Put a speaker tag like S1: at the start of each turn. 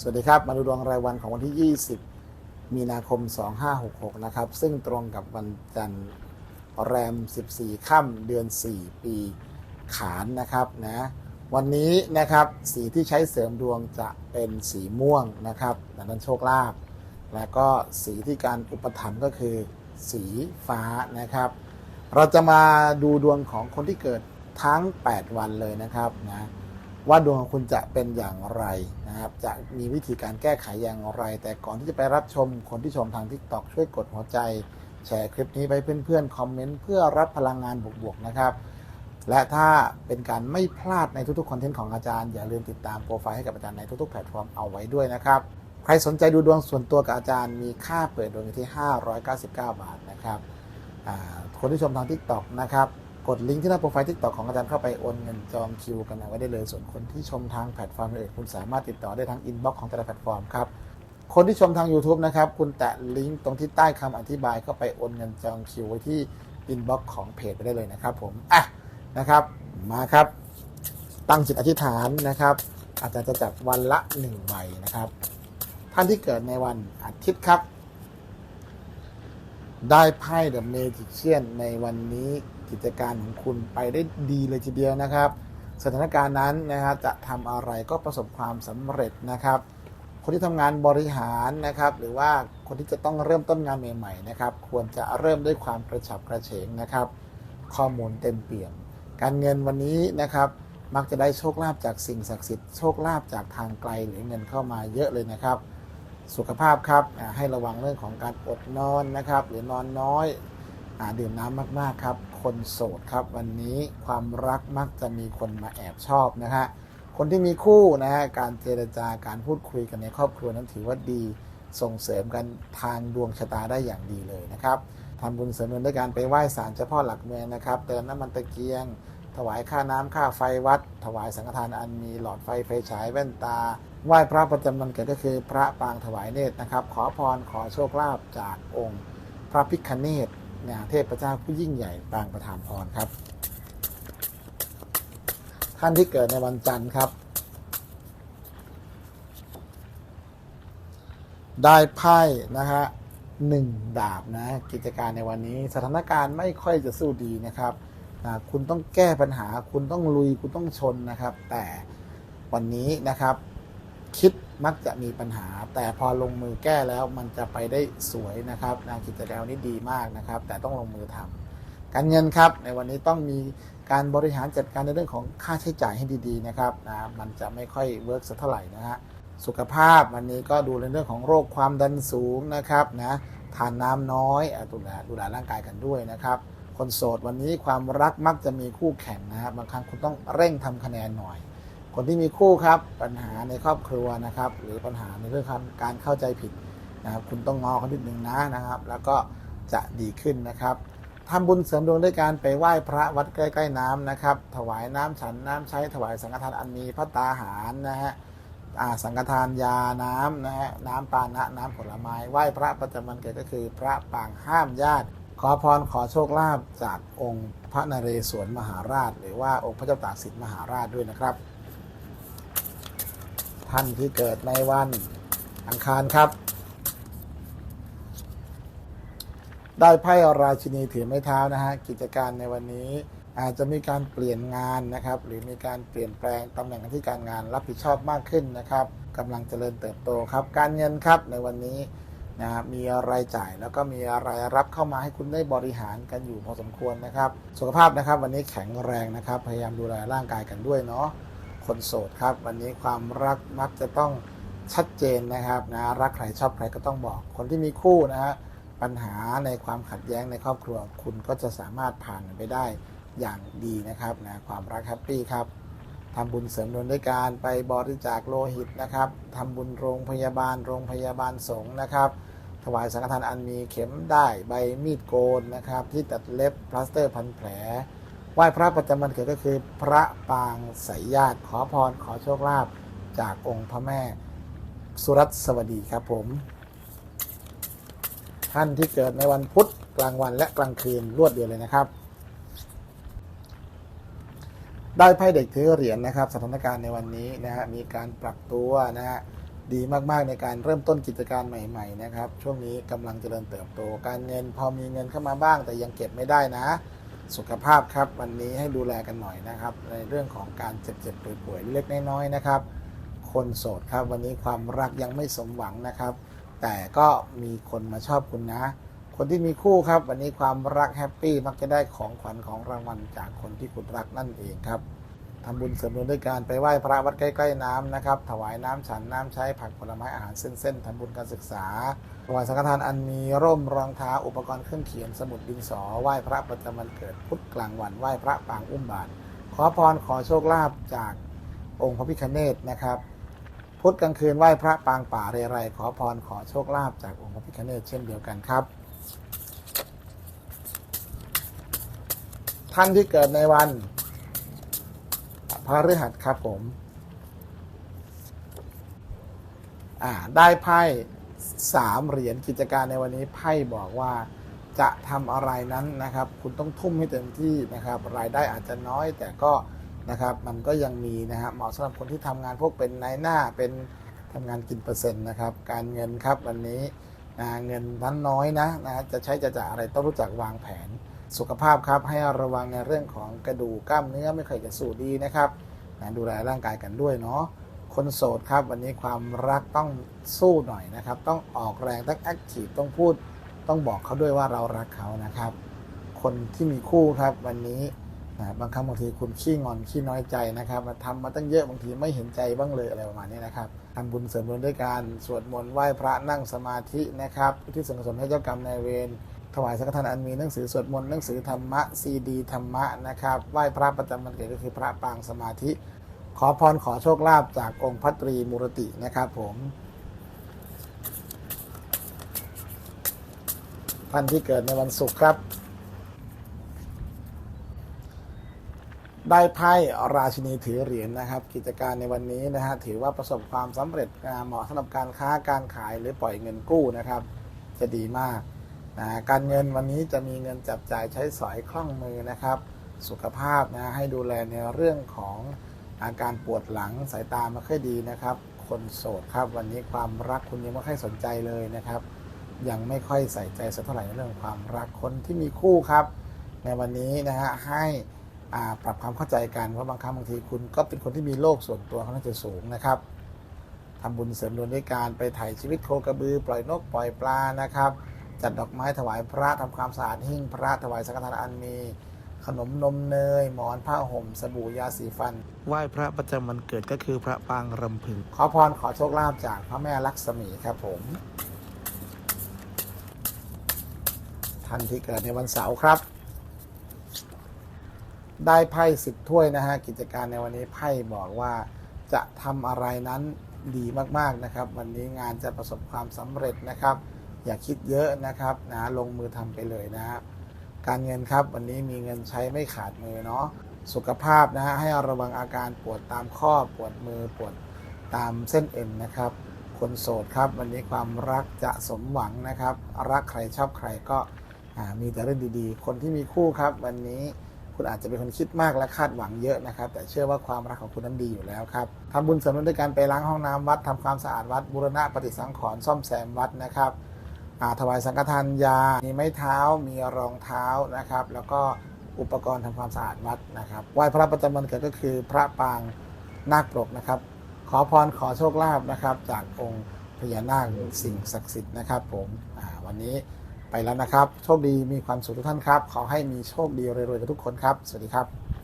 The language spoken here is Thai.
S1: สวัสดีครับ มาดูดวงรายวันของวันที่ 20 มีนาคม 2566 นะครับ ซึ่งตรงกับวันจันทร์แรม 14 ค่ำเดือน 4 ปีขานนะครับนะวันนี้นะครับสีที่ใช้เสริมดวงจะเป็นสีม่วงนะครับดังนั้นโชคลาภและก็สีที่การอุปถัมภ์ก็คือสีฟ้านะครับ เราจะมาดูดวงของคนที่เกิดทั้ง 8 วันเลยนะครับนะ ว่าดวงของคุณจะเป็นอย่างไรนะครับ จะมีวิธีการแก้ไขอย่างไร แต่ก่อนที่จะไปรับชมคนที่ชมทาง t ิ k t o k ช่วยกดหัวใจ แชร์คลิปนี้ไปเพื่อนๆคอมเมนต์เพื่อรับพลังงานบวกๆนะครับ และถ้าเป็นการไม่พลาดในทุกๆคอนเทนต์ของอาจารย์อย่าลืมติดตามโปรไฟล์ให้กับอาจารย์ในทุกๆแพลตฟอร์มเอาไว้ด้วยนะครับใครสนใจดูดวงส่วนตัวกับอาจารย์มีค่าเปิดดวงอยู่ที่ 599 บาทนะครับคนที่ชมทาง TikTok นะครับ กดลิงก์ที่หน้าโปรไฟล์ TikTok ของอาจารย์เข้าไปโอนเงินจองคิวกันเอาไว้ได้เลย ส่วนคนที่ชมทางแพลตฟอร์มอื่นคุณสามารถติดต่อได้ทางอินบ็อกซ์ของแต่ละแพลตฟอร์มครับคนที่ชมทาง YouTube นะครับ คุณแตะลิงก์ตรงที่ใต้คำอธิบายเข้าไปโอนเงินจองคิวไว้ที่อินบ็อกซ์ของเพจไปได้เลยนะครับผมอะนะครับ มาครับ ตั้งจิตอธิษฐานนะครับ อาจารย์จะจับวันละหนึ่งใบนะครับ ท่านที่เกิดในวันอาทิตย์ครับ ได้ไพ่เดอะเมจิเชียนในวันนี้ กิจการของคุณไปได้ดีเลยทีเดียวนะครับ สถานการณ์นั้นนะครับจะทำอะไรก็ประสบความสำเร็จนะครับ คนที่ทำงานบริหารนะครับ หรือว่าคนที่จะต้องเริ่มต้นงานใหม่ๆนะครับ ควรจะเริ่มด้วยความกระฉับกระเฉงนะครับ ข้อมูลเต็มเปี่ยม การเงินวันนี้นะครับมักจะได้โชคลาภจากสิ่งศักดิ์สิทธิ์โชคลาภจากทางไกลหรือเงินเข้ามาเยอะเลยนะครับ สุขภาพครับให้ระวังเรื่องของการอดนอนนะครับ หรือนอนน้อย ดื่มน้ำมากๆครับ คนโสดครับ วันนี้ความรักมักจะมีคนมาแอบชอบนะฮะคนที่มีคู่นะฮะการเจรจาการพูดคุยกันในครอบครัวนั้นถือว่าดีส่งเสริมกันทางดวงชะตาได้อย่างดีเลยนะครับทำบุญเสริมเงินด้วยการไปไหว้ศาลเจ้าพ่อหลักเมืองนะครับเติมน้ำมันตะเกียง ถวายค่าน้ำค่าไฟวัด ถวายสังฆทานอันมีหลอดไฟไฟฉายแว่นตา ไหว้พระประจำวันเกิดก็คือพระปางถวายเนตรนะครับ ขอพรขอโชคลาภจากองค์ พระพิคเนต นี่ยเทพเจ้าผู้ยิ่งใหญ่ปางประทานพรครับ ท่านที่เกิดในวันจันทร์ครับ ได้ไพ่นะฮะหนึ่งดาบนะ กิจการในวันนี้ สถานการณ์ไม่ค่อยจะสู้ดีนะครับคุณต้องแก้ปัญหา คุณต้องลุย คุณต้องชนนะครับ แต่วันนี้นะครับ คิด มักจะมีปัญหา แต่พอลงมือแก้แล้วมันจะไปได้สวยนะครับนกิจการนี้ดีมากนะครับ แต่ต้องลงมือทำการเงินครับ ในวันนี้ต้องมีการบริหารจัดการในเรื่องของค่าใช้จ่ายให้ดีๆนะครับนะมันจะไม่ค่อยเวิร์กสักเท่าไหร่นะฮะสุขภาพวันนี้ก็ดูในเรื่องของโรคความดันสูงนะครับนะทานน้ำน้อยอะดูแลดูแลร่างกายกันด้วยนะครับคนโสดวันนี้ความรักมักจะมีคู่แข่งนะครับบางครั้งคุณต้องเร่งทำคะแนนหน่อย คนที่มีคู่ครับ ปัญหาในครอบครัวนะครับ หรือปัญหาในเรื่องการเข้าใจผิดนะครับ คุณต้องงอเขานิดนึงนะนะครับ แล้วก็จะดีขึ้นนะครับทำบุญเสริมดวงด้วยการไปไหว้พระวัดใกล้ๆน้ำนะครับ ถวายน้ำฉันน้ำใช้ถวายสังฆทานอันมีพระตาหารนะฮะสังฆทานยาน้ำนะฮะน้ำปานะน้ำผลไม้ไหว้พระประจำวันเกิดก็คือ พระปางห้ามญาติ ขอพรขอโชคลาภจากองค์พระนเรศวรมหาราช หรือว่าองค์พระเจ้าตากสินมหาราชด้วยนะครับ ท่านที่เกิดในวันอังคารครับ ได้ไพ่ราชินีถือไม้เท้านะฮะกิจการในวันนี้อาจจะมีการเปลี่ยนงานนะครับ หรือมีการเปลี่ยนแปลงตำแหน่งหน้าที่การงานรับผิดชอบมากขึ้นนะครับกำลังเจริญเติบโตครับ การเงินครับในวันนี้นะมีรายจ่ายแล้วก็มีรายรับเข้ามาให้คุณได้บริหารกันอยู่พอสมควรนะครับ สุขภาพนะครับ วันนี้แข็งแรงนะครับ พยายามดูแลร่างกายกันด้วยเนาะ คนโสดครับ วันนี้ความรักมักจะต้องชัดเจนนะครับนะรักใครชอบใครก็ต้องบอก คนที่มีคู่นะฮะปัญหาในความขัดแย้งในครอบครัว คุณก็จะสามารถผ่านไปได้อย่างดีนะครับนะความรักแฮปปี้ครับทำบุญเสริมดวงด้วยการไปบริจาคโลหิตนะครับทำบุญโรงพยาบาล โรงพยาบาลสงฆ์นะครับ ถวายสังฆทานอันมีเข็มได้ใบมีดโกนนะครับ ที่ตัดเล็บพลาสเตอร์พันแผล ไหว้พระประจำวันเกิดก็คือ พระปางสายญาติขอพรขอโชคลาภจากองค์พระแม่สุรัตสวัสดีครับผม ท่านที่เกิดในวันพุธกลางวันและกลางคืนรวดเดียวเลยนะครับ ได้ไพ่เด็กถือเหรียญนะครับ สถานการณ์ในวันนี้นะฮะมีการปรับตัวนะฮะดีมากๆในการเริ่มต้นกิจการใหม่ๆนะครับ ช่วงนี้กำลังเจริญเติบโตการเงินพอมีเงินเข้ามาบ้างแต่ยังเก็บไม่ได้นะ สุขภาพครับวันนี้ให้ดูแลกันหน่อยนะครับ ในเรื่องของการเจ็บๆป่วยๆเล็กน้อยๆนะครับ คนโสดครับวันนี้ความรักยังไม่สมหวังนะครับ แต่ก็มีคนมาชอบคุณนะ คนที่มีคู่ครับ วันนี้ความรักแฮปปี้มักจะได้ของขวัญของรางวัลจากคนที่คุณรักนั่นเองครับ ทำบุญเสริมบุญด้วยการไปไหว้พระวัดใกล้ๆน้ำนะครับ ถวายน้ำฉันน้ำใช้ผักผลไม้อาหารเส้นๆทำบุญการศึกษาถวายสังฆทานอันมีร่มรองเท้าอุปกรณ์เครื่องเขียนสมุดดินสอไหว้พระประจำวันเกิดพุธกลางวันไหว้พระปางอุ้มบาทขอพรขอโชคลาภจากองค์พระพิฆเนศนะครับพุธกลางคืนไหว้พระปางป่าเรไรขอพรขอโชคลาภจากองค์พระพิฆเนศเช่นเดียวกันครับ ท่านที่เกิดในวัน พระฤหัสครับผม อ่า ได้ไพ่สามเหรียญกิจการในวันนี้ไพ่บอกว่าจะทำอะไรนั้นนะครับ คุณต้องทุ่มให้เต็มที่นะครับ รายได้อาจจะน้อยแต่ก็นะครับ มันก็ยังมีนะฮะเหมาะสำหรับคนที่ทำงานพวกเป็นนายหน้าเป็นทำงานกินเปอร์เซ็นต์นะครับ การเงินครับวันนี้นะเงินนั้นน้อยนะนะจะใช้จะจ่ายอะไรต้องรู้จักวางแผน สุขภาพครับให้ระวังในเรื่องของกระดูกกล้ามเนื้อไม่เคอยจะสู้ดีนะครับนะดูแลร่างกายกันด้วยเนาะคนโสดครับ วันนี้ความรักต้องสู้หน่อยนะครับ ต้องออกแรงต้องแอคทีฟต้องพูด ต้องบอกเขาด้วยว่าเรารักเขานะครับ คนที่มีคู่ครับวันนี้นะบางครั้งบางทีคุณขี้งอนขี้น้อยใจนะครับมาทำมาตั้งเยอะบางทีไม่เห็นใจบ้างเลยอะไรประมาณนี้นะครับทำบุญเสริมบุญด้วยการสวดมนต์ไหว้พระนั่งสมาธินะครับที่ส่วนกุศลให้เจ้ากรรมนายเวร ถวายสังฆทานอันมีหนังสือสวดมนต์หนังสือธรรมะซีดีธรรมะนะครับไหว้พระประจำวันเกิดก็คือพระปางสมาธิ ขอพรขอโชคลาภจากองค์พระตรีมูรตินะครับผมท่านที่เกิดในวันศุกร์ครับ ได้ไพ่ราชินีถือเหรียญนะครับ กิจการในวันนี้นะฮะถือว่าประสบความสำเร็จเหมาะสำหรับการค้าการขายหรือปล่อยเงินกู้นะครับ จะดีมาก นะการเงินวันนี้จะมีเงินจับจ่ายใช้สอยคล่องมือนะครับ สุขภาพนะให้ดูแลในเรื่องของอาการปวดหลังสายตาไม่ค่อยดีนะครับ คนโสดครับวันนี้ความรักคุณยังไม่ค่อยสนใจเลยนะครับ ยังไม่ค่อยใส่ใจสักเท่าไหร่ในเรื่องความรักคนที่มีคู่ครับ ในวันนี้นะฮะให้อ่าปรับความเข้าใจกันเพราะบางครั้งบางทีคุณก็เป็นคนที่มีโลกส่วนตัวค่อนข้างจะสูงนะครับทำบุญเสริมดวงด้วยการไปถ่ายชีวิตโคกระบือ ปล่อยนกปล่อยปลานะครับ จัดดอกไม้ถวายพระทำความสะอาดหิ้งพระถวายสังฆทานอันมีขนมนมเนย หมอนผ้าห่ม สบู่ยาสีฟัน ไหว้พระประจำวันเกิดก็คือพระปางรำพึง ขอพรขอโชคลาภจากพระแม่ลักษมีครับผม ท่านที่เกิดในวันเสาร์ครับ ได้ไพ่สิบถ้วยนะฮะ กิจการในวันนี้ไพ่บอกว่าจะทำอะไรนั้นดีมากๆนะครับ วันนี้งานจะประสบความสำเร็จนะครับ อย่าคิดเยอะนะครับนะลงมือทำไปเลยนะฮะการเงินครับวันนี้มีเงินใช้ไม่ขาดมือเนาะสุขภาพนะฮะให้ระวังอาการปวดตามข้อปวดมือปวดตามเส้นเอ็นนะครับ คนโสดครับ วันนี้ความรักจะสมหวังนะครับ รักใครชอบใครก็มีแต่เรื่องดีๆ คนที่มีคู่ครับ วันนี้คุณอาจจะเป็นคนคิดมากและคาดหวังเยอะนะครับ แต่เชื่อว่าความรักของคุณนั้นดีอยู่แล้วครับทำบุญเสริมนุนด้วยการไปล้างห้องน้ำวัดทำความสะอาดวัดบูรณะปฏิสังขรณ์ซ่อมแซมวัดนะครับ ถวายสังฆทานยา มีไม้เท้า มีรองเท้านะครับ แล้วก็อุปกรณ์ทำความสะอาดวัดนะครับ ไหว้พระประจำวันเกิดก็คือพระปางนาคปรกนะครับ ขอพรขอโชคลาภนะครับ จากองค์พญานาคสิ่งศักดิ์สิทธิ์นะครับ ผมวันนี้ไปแล้วนะครับ โชคดีมีความสุขทุกท่านครับ ขอให้มีโชคดีรวยๆกับทุกคนครับ สวัสดีครับ